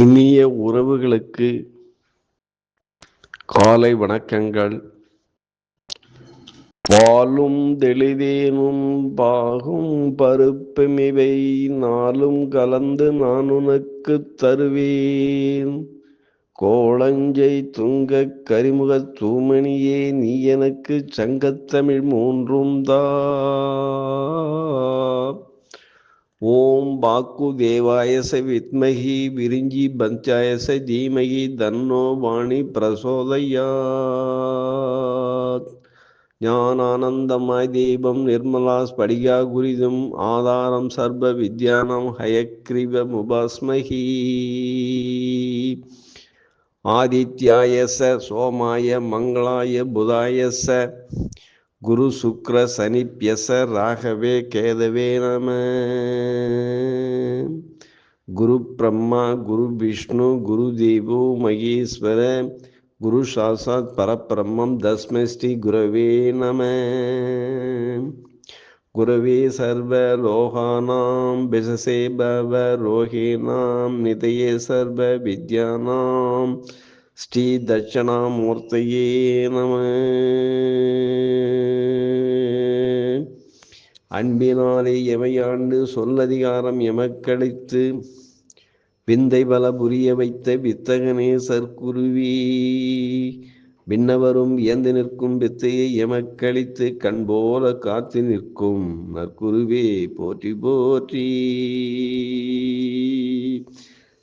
இனிய உறவுகளுக்கு காலை வணக்கங்கள். பாலும் தெளிதேனும் பாகும் பருப்புமிவை நாளும் கலந்து நான் உனக்கு தருவேன். கோளஞ்சை துங்க கரிமுக தூமணியே நீ எனக்கு சங்கத்தமிழ் மூன்றும் தா ஓம் பாக்கு தேவாயச வித்மகி விரிஞ்சி பஞ்சாயச தீமகி தன்னோ வாணி பிரசோதயாத். ஞானானந்தமாய் தீபம் நிர்மலா ஸ்படிகா குரிதும் ஆதாரம் சர்வ வித்யானம் ஹயக்ரிவ முபாஸ்மகி. ஆதித்யாயச சோமாய மங்களாய புதாயச குரு சுக்ர சனிப்யச ராகவே கேதவே நம. குரு பிரம்மா குரு விஷ்ணு குரு தேவோ மகேஸ்வர குரு சாசாத் பரபிரம்மம் தஸ்மை ஸ்ரீ குரவே நம. குரவே சர்வ லோகானாம் பிசசே பவ ரோஹேனாம் நிதயே சர்வ வித்யானாம். ஸ்ரீ தட்சணாமூர்த்தையே நம. அன்பினாலே எமையாண்டு சொல்லதிகாரம் எமக்களித்து விந்தை பல புரிய வைத்த வித்தகனே சற்குருவி விண்ணவரும் இயந்து நிற்கும் வித்தையை எமக்களித்து கண் போல காத்து நிற்கும் நற்குருவே போற்றி போற்றி.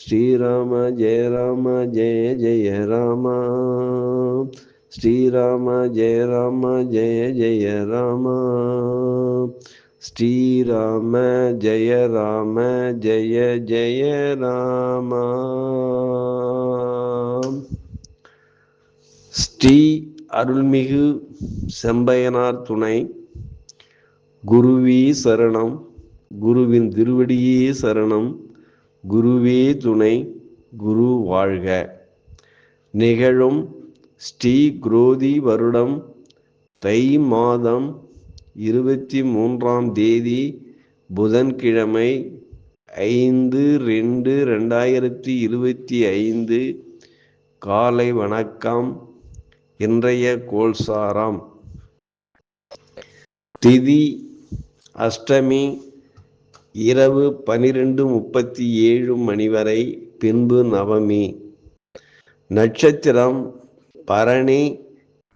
ஸ்ரீராம ஜெய ராம ஜெய ஜெய ராம. ஸ்ரீராம ஜெய ராம ஜெய ஜெய ராம. ஸ்ரீராம ஜெய ராம ஜெய ஜெய ராம. ஸ்ரீ அருள்மிகு செம்பயனார் துணை குருவி சரணம் குருவின் திருவடியே சரணம். குருவே துணை குரு வாழ்க. நிகழும் ஸ்ரீ குரோதி வருடம் தை மாதம் இருபத்தி மூன்றாம் தேதி புதன்கிழமை ஐந்து ரெண்டு ரெண்டாயிரத்தி இருபத்தி ஐந்து காலை வணக்கம். இன்றைய கோல்சாரம் திதி அஷ்டமி இரவு பனிரெண்டு முப்பத்தி ஏழு மணி வரை பின்பு நவமி. நட்சத்திரம் பரணி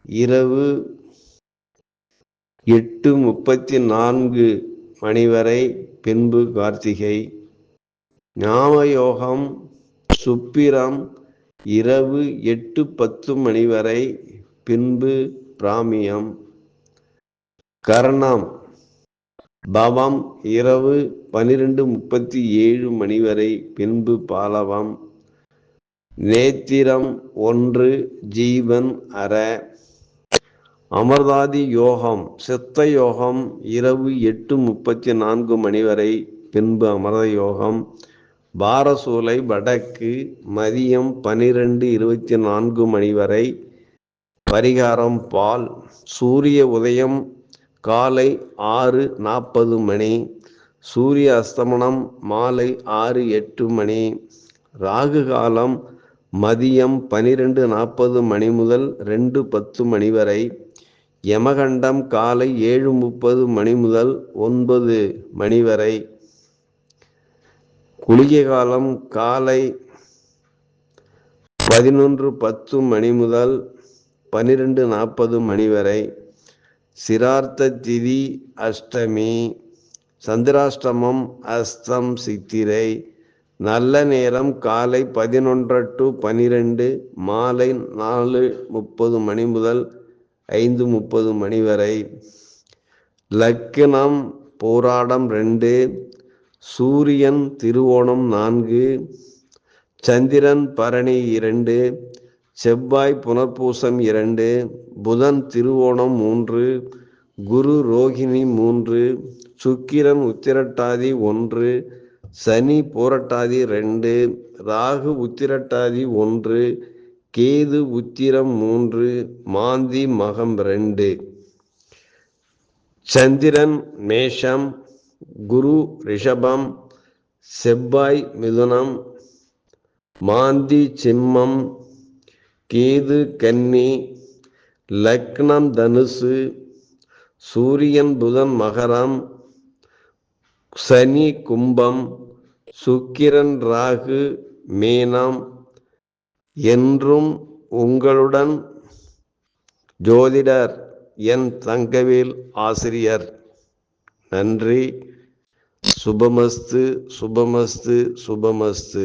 இரவு எட்டு முப்பத்தி நான்கு மணி வரை பின்பு கார்த்திகை. ஞாமயோகம் சுப்பிரம் இரவு எட்டு பத்து மணி வரை பின்பு பிராமியம். கரணம் பவம் இரவு பனிரெண்டு முப்பத்தி ஏழு மணி வரை பின்பு பாலவம். நேத்திரம் ஒன்று ஜீவன் அற. அமர்தாதி யோகம் சித்த யோகம் இரவு எட்டு முப்பத்தி நான்கு மணி வரை பின்பு அமர்த யோகம். பாரசூலை வடக்கு மதியம் பனிரெண்டு இருபத்தி நான்கு மணி வரை. பரிகாரம் பால் சூரிய உதயம் காலை ஆறு நாற்பது மணி சூரிய அஸ்தமனம் மாலை ஆறு எட்டு மணி ராகு காலம் மதியம் பனிரெண்டு நாற்பது மணி முதல் ரெண்டு பத்து மணி வரை யமகண்டம் காலை ஏழு முப்பது மணி முதல் ஒன்பது மணி வரை. குளிகை காலம் காலை பதினொன்று பத்து மணி முதல் பனிரெண்டு நாற்பது மணி வரை. சிரார்த்த திதி அஷ்டமி சந்திராஷ்டமம் அஸ்தம் சித்திரை நல்ல நேரம் காலை பதினொன்று டு பனிரெண்டு மாலை நாலு முப்பது மணி முதல் ஐந்து முப்பது மணி வரை. லக்கினம் போராடம் ரெண்டு சூரியன் திருவோணம் நான்கு சந்திரன் பரணி இரண்டு செவ்வாய் புனர்பூசம் இரண்டு புதன் திருவோணம் மூன்று குரு ரோகிணி மூன்று சுக்கிரன் உத்திரட்டாதி ஒன்று சனி போரட்டாதி ரெண்டு ராகு உத்திரட்டாதி ஒன்று கேது உத்திரம் மூன்று மாந்தி மகம் ரெண்டு. சந்திரன் மேஷம் குரு ரிஷபம் செவ்வாய் மிதுனம் மாந்தி சிம்மம் கேது கன்னி லக்னம் தனுசு சூரியன் புதன் மகரம் சனி கும்பம் சுக்கிரன் ராகு மீனம் என்றும் உங்களுடன் ஜோதிடர் என் தங்கவேல் ஆசிரியர். நன்றி. சுபமஸ்து சுபமஸ்து சுபமஸ்து.